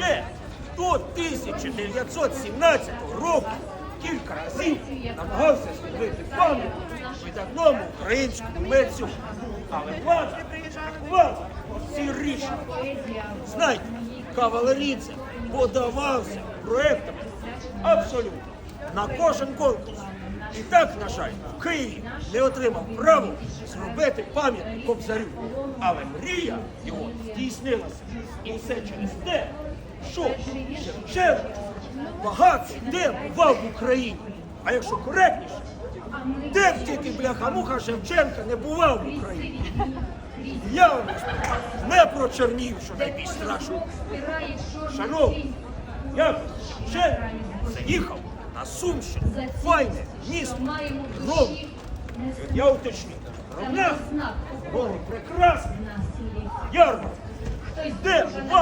ще до 1917 року кілька разів намагався зробити пам'ять видатному українському митцю. Але влада, влада всі рішення. Знаєте, кавалерійця подавався проектами абсолютно на кожен конкурс. І так, на жаль, в Києві не отримав право зробити пам'ятник Кобзарю. Але мрія його здійснилася. І все через те, що Шевченко багато де бував в Україні. А якщо коректніше, де б тільки бляха-муха Шевченка не бував в Україні. Я вам не про Чернігів, що найбільш страшно. Шановні, я Шевченко заїхав на Сумщину, файне місто, Ровно. Я уточню, Ровна, Ровно прекрасний ярмарок. Де бува